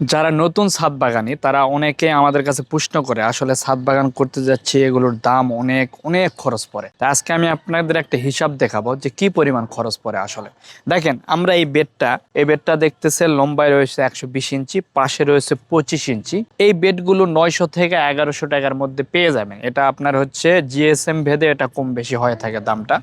যারা নতুন ছাদ বাগানি, তারা অনেকে আমাদের কাছে প্রশ্ন করে, আসলে ছাদ বাগান করতে যাচ্ছি, এগুলোর দাম অনেক অনেক খরচ পড়ে। তা আজকে আমি আপনাদের একটা হিসাব দেখাবো যে কি পরিমাণ খরচ পড়ে আসলে। দেখেন, আমরা এই বেডটা এই বেডটা দেখতেছে লম্বায় রয়েছে একশো বিশ ইঞ্চি, পাশে রয়েছে পঁচিশ ইঞ্চি। এই বেডগুলো নয়শো থেকে এগারোশো টাকার মধ্যে পেয়ে যাবেন। এটা আপনার হচ্ছে জিএসএম ভেদে এটা কম বেশি হয়ে থাকে দামটা।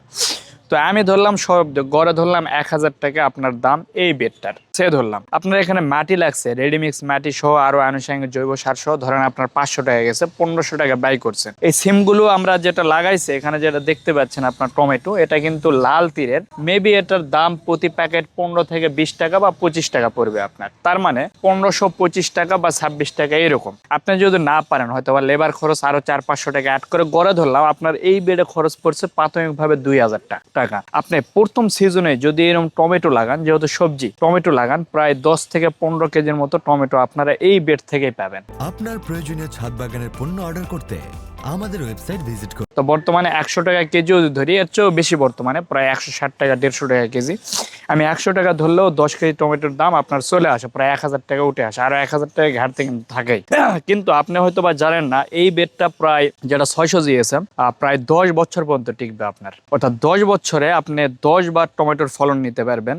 তো আমি ধরলাম সব গড়ে ধরলাম এক হাজার টাকা আপনার দাম এই বেডটার। সে ধরলাম। আপনার এখানে মাটি লাগছে, রেডিমিক্স মাটি সহ আরও আনুষঙ্গিক জৈব সার সহ ধরেন আপনার পাঁচশো টাকা গেছে, পনেরোশো টাকা ব্যয় করছেন। এই সিমগুলো আমরা যেটা লাগাইছে, এখানে যেটা দেখতে পাচ্ছেন আপনার টমেটো, এটা কিন্তু লাল তীরের। মেবি এটার দাম প্রতি প্যাকেট পনেরো থেকে বিশ টাকা বা পঁচিশ টাকা পড়বে আপনার। তার মানে পনেরোশো পঁচিশ টাকা বা ছাব্বিশ টাকা এরকম। আপনি যদি না পারেন, হয়তো বা লেবার খরচ আরও চার পাঁচশো টাকা অ্যাড করে গড়ে ধরলাম, আপনার এই বেডে খরচ পড়ছে প্রাথমিকভাবে দুই হাজার টাকা। আপনি প্রথম সিজনে যদি এরকম টমেটো লাগান, যেহেতু সবজি, টমেটো লাগান, প্রায় দশ থেকে পনেরো কেজির মতো টমেটো আপনারা এই বেড থেকেই পাবেন। আপনার প্রয়োজনীয় ছাদ বাগানের পণ্য অর্ডার করতে আমাদের ওয়েবসাইট ভিজিট করুন তো বর্তমানে একশো টাকা কেজি যদি ধরি, এর চেয়েও বেশি বর্তমানে, প্রায় একশো ষাট টাকা, দেড়শো টাকা কেজি। আমি একশো টাকা ধরলেও দশ কেজি টমেটোর দাম আপনার চলে আসে, প্রায় এক হাজার টাকা উঠে আসে, আরও এক হাজার টাকা ঘাটতে কিন্তু থাকেই। কিন্তু আপনি হয়তো বা জানেন না, এই বেডটা প্রায় যেটা ছয়শো জিএসএম প্রায় দশ বছর পর্যন্ত টিকবে আপনার। অর্থাৎ দশ বছরে আপনি দশ বার টমেটোর ফলন নিতে পারবেন।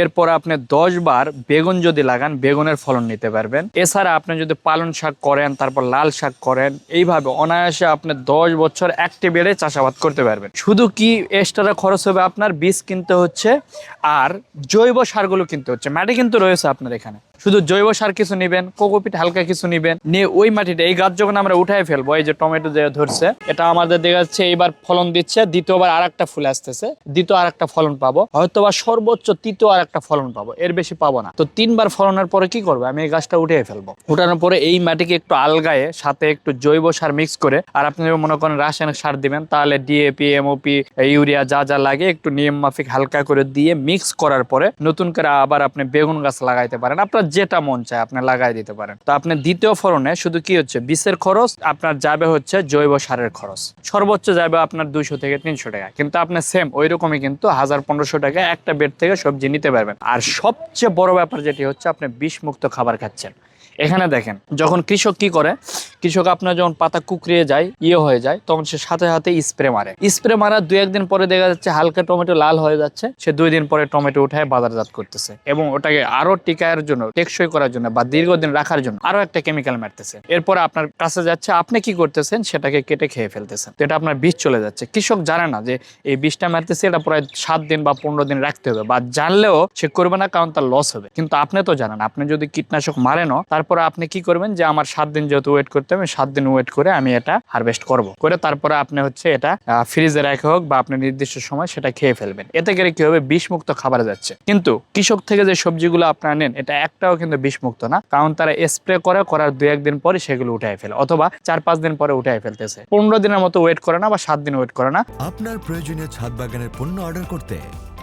এরপর আপনি দশ বার বেগুন যদি লাগান, বেগুনের ফলন নিতে পারবেন। এছাড়া আপনি যদি পালন শাক করেন, তারপর লাল শাক করেন, এইভাবে অনায়াসে আপনি দশ বছর একটি বেড়ে চাষাবাদ করতে পারবেন। শুধু কি এক্সট্রা খরচ হবে আপনার? বীজ কিনতে হচ্ছে আর জৈব সারগুলো কিনতে হচ্ছে। মাটি কিন্তু রয়েছে আপনার এখানে। শুধু জৈব সার কিছু নেবেন কোকোপিট হালকা কিছু নেবেন, নিয়ে ওই মাটিটা এই গাছ যখন আমরা উঠাই ফেলব, এই যে টমেটো যে ধরছে, এটা আমাদের দেখা যাচ্ছে এইবার ফলন দিচ্ছে, দ্বিতীয়বার আর একটা ফুল আসতেছে, দ্বিতীয় আর একটা ফলন পাবো হয়তো বা সর্বোচ্চ তৃতীয় আর একটা ফলন পাবো, এর বেশি পাবো না। তো তিনবার ফলনের পরে কি করব? আমি এই গাছটা উঠিয়ে ফেলব। উঠানোর পরে এই মাটিকে একটু আলগায়ে, সাথে একটু জৈব সার মিক্স করে, আর আপনি যদি মনে করেন রাসায়নিক সার দিবেন, তাহলে ডিএপি এমওপি ইউরিয়া যা যা লাগে একটু নিয়ম মাফিক হালকা করে দিয়ে মিক্স করার পরে নতুন করে আবার আপনি বেগুন গাছ লাগাইতে পারেন। আপনার যেটা মন চায় আপনি লাগাই দিতে পারেন। তো আপনি দ্বিতীয় ফলনে শুধু কি হচ্ছে? বিষের খরচ, আপনার যাবে হচ্ছে জৈব সারের খরচ। সর্বোচ্চ যাবে আপনার দুইশো থেকে তিনশো টাকা। কিন্তু আপনি সেম ওই রকমই কিন্তু হাজার পনেরোশো টাকা একটা বেড থেকে সবজি নিতে পারবেন। আর সবচেয়ে বড় ব্যাপার যেটি হচ্ছে আপনি বিষ মুক্ত খাবার খাচ্ছেন। এখানে দেখেন, যখন কৃষক কি করে, কৃষক আপনার যখন পাতা কুকড়িয়ে যায় ইয়ে হয়ে যায়, তখন সে সাথে সাথে স্প্রে মারে। স্প্রে মারার দুই একদিন পরে দেখা যাচ্ছে হালকা টমেটো লাল হয়ে যাচ্ছে, সে দুই দিন পরে টমেটো উঠায় বাজারজাত করতেছে এবং ওটাকে আরও টিকায়ের জন্য, টেকসই করার জন্য বা দীর্ঘদিন রাখার জন্য আরও একটা কেমিক্যাল মারতেছে। এরপর আপনার কাছে যাচ্ছে, আপনি কি করতেছেন? সেটাকে কেটে খেয়ে ফেলতেছেন। তো এটা আপনার বিষ চলে যাচ্ছে। কৃষক জানে না যে এই বিষটা মারতেছে, এটা প্রায় সাত দিন বা পনেরো দিন রাখতে হবে বা জানলেও সে করবে না, কারণ তার লস হবে। কিন্তু আপনি তো জানেন, আপনি যদি কীটনাশক মারেনও তারপরে আপনি কি করবেন যে আমার সাত দিন যেহেতু ওয়েট করতে হবে সাত দিন ওয়েট করে আমি এটা হারভেস্ট করব। করে তারপরে আপনি হচ্ছে এটা ফ্রিজে রেখে হোক বা আপনি নির্দিষ্ট সময় সেটা খেয়ে ফেলবেন। এতে করে কি হবে? বিষমুক্ত খাবার যাচ্ছে। কিন্তু কৃষক থেকে যে সবজিগুলো আপনারা নেন, এটা একটাও কিন্তু বিষমুক্ত না। কারণ তারা স্প্রে করে, করার দু একদিন পরে সেগুলো উঠাই ফেলে, অথবা চার পাঁচ দিন পরে উঠাই ফেলতেছে। পনেরো দিনের মতো ওয়েট করে না বা সাত দিন ওয়েট করে না। আপনার প্রয়োজনীয় ছাদ বাগানের পণ্য অর্ডার করতে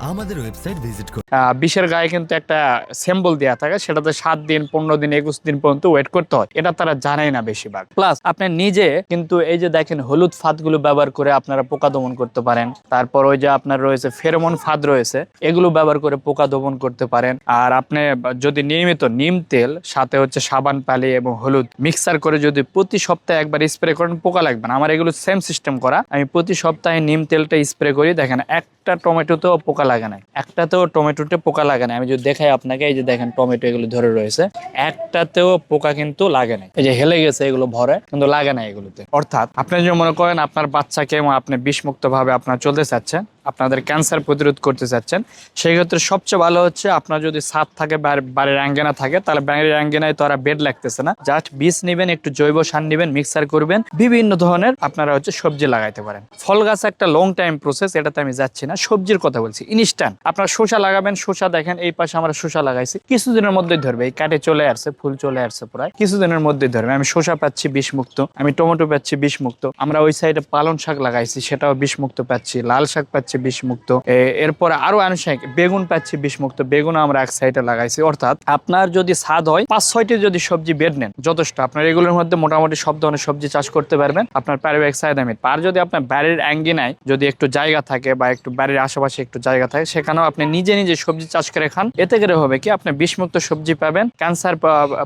আমাদের ওয়েবসাইট ভিজিট করুন। বিষের গায়ে কিন্তু একটা সিম্বল দেওয়া থাকে, সেটাতে সাত দিন, পনেরো দিন, একুশ দিন পর্যন্ত ওয়েট করতে হয়। এটা তারা জানেই না বেশিরভাগ। প্লাস আপনি নিজে কিন্তু এই যে দেখেন হলুদ ফাঁদগুলো ব্যবহার করে আপনারা পোকা দমন করতে পারেন। তারপর ওই যে আপনার রয়েছে ফেরোমন ফাঁদ রয়েছে, এগুলো ব্যবহার করে পোকা দমন করতে পারেন। আর আপনি যদি নিয়মিত নিম তেল, সাথে হচ্ছে সাবান, পালি এবং হলুদ মিক্সার করে যদি প্রতি সপ্তাহে একবার স্প্রে করেন, পোকা লাগবে না। আমার এগুলো সেম সিস্টেম করা। আমি প্রতি সপ্তাহে নিম তেলটা স্প্রে করি। দেখেন একটা টমেটোতেও পোকা লাগে নাই। একটাতেও টমেটোতে পোকা লাগে না আমি যদি দেখাই আপনাকে, এই যে দেখেন টমেটো এগুলো ধরে রয়েছে। একটাতেও পোকা কিন্তু লাগে নাই। এই যে হেলে গেছে, এগুলো ভরে, কিন্তু লাগে না এগুলোতে। অর্থাৎ আপনি যদি মনে করেন আপনার বাচ্চাকে আপনি বিষমুক্ত ভাবে আপনার চলতে চাচ্ছেন আপনাদের ক্যান্সার প্রতিরোধ করতে চাচ্ছেন, সেই ক্ষেত্রে সবচেয়ে ভালো হচ্ছে আপনার যদি ছাদ থাকে বাড়ির অ্যাঙ্গেনা থাকে, তাহলে বাড়ির অ্যাঙ্গেনায় তো আর বেড লাগতেছে না। জাস্ট বীজ নেবেন, একটু জৈব সার নেবেন মিক্সার করবেন, বিভিন্ন ধরনের আপনারা হচ্ছে সবজি লাগাইতে পারেন। ফল গাছ একটা লং টাইম প্রসেস এটাতে আমি যাচ্ছি না, সবজির কথা বলছি ইনস্ট্যান্ট আপনার শসা লাগাবেন, শসা দেখেন, এই পাশে আমরা শসা লাগাইছি, কিছুদিনের মধ্যেই ধরবে, এই কাটে চলে আসছে, ফুল চলে আসছে প্রায়, কিছুদিনের মধ্যেই ধরবে। আমি শসা পাচ্ছি বিষমুক্ত, আমি টমেটো পাচ্ছি বিষমুক্ত, আমরা ওই সাইডে পালন শাক লাগাইছি, সেটাও বিষমুক্ত পাচ্ছি, লাল শাক পাচ্ছি পাচ্ছি বিষমুক্ত। এরপরে আরও আনুষঙ্গিক, বেগুন পাচ্ছি বিষমুক্ত বেগুন আমরা এক সাইডে লাগাইছি। অর্থাৎ আপনার যদি স্বাদ হয়, পাঁচ, ছয়টি যদি সবজি বেড নেন, যথেষ্ট। আপনার এগুলোর মধ্যে মোটামুটি সব ধরনের সবজি চাষ করতে পারবেন। আপনার পারিবারিক চাহিদা মিট আর যদি আপনার বাড়ির অ্যাঙ্গিনায় যদি একটু জায়গা থাকে বা একটু বাড়ির আশেপাশে একটু জায়গা থাকে, সেখানেও আপনি নিজে নিজে সবজি চাষ করে খান। এতে করে হবে কি, আপনি বিষমুক্ত সবজি পাবেন। ক্যান্সার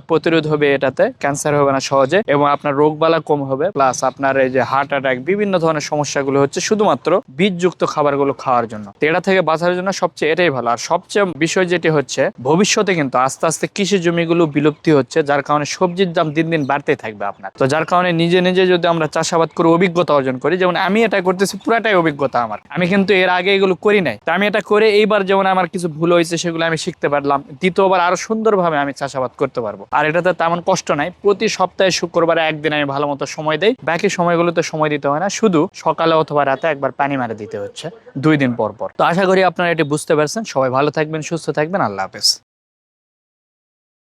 প্রতিরোধ হবে এটাতে। ক্যান্সার হবে না সহজে এবং আপনার রোগবালা কম হবে। প্লাস আপনার এই যে হার্ট অ্যাটাক, বিভিন্ন ধরনের সমস্যাগুলো হচ্ছে। শুধুমাত্র বীজযুক্ত খাবারগুলো খাওয়ার জন্য। তো এটা থেকে বাঁচার জন্য সবচেয়ে এটাই ভালো। আর সবচেয়ে বিষয় যেটি হচ্ছে, ভবিষ্যতে কিন্তু আস্তে আস্তে কৃষি জমিগুলো বিলুপ্তি হচ্ছে, যার কারণে সবজির দাম দিন দিন বাড়তেই থাকবে আপনার। তো যার কারণে নিজে নিজে যদি আমরা চাষাবাদ করে অভিজ্ঞতা অর্জন করি, যেমন আমি এটা করতেছি, পুরাটাই অভিজ্ঞতা আমার। আমি কিন্তু এর আগে এগুলো করি নাই। তো আমি এটা করে এইবার যেমন আমার কিছু ভুল হয়েছে, সেগুলো আমি শিখতে পারলাম। দ্বিতীয়বার আরও সুন্দরভাবে আমি চাষাবাদ করতে পারব। আর এটাতে তেমন কষ্ট নাই। প্রতি সপ্তাহে শুক্রবারে একদিন আমি ভালো মতো সময় দেই। বাকি সময়গুলোতে সময় দিতে হয় না। শুধু সকালে অথবা রাতে একবার পানি মারে দিতে হচ্ছে। দুই দিন পর পর। তো আশা করি আপনারা এটি বুঝতে পারছেন। সবাই ভালো থাকবেন, সুস্থ থাকবেন। আল্লাহ হাফেজ।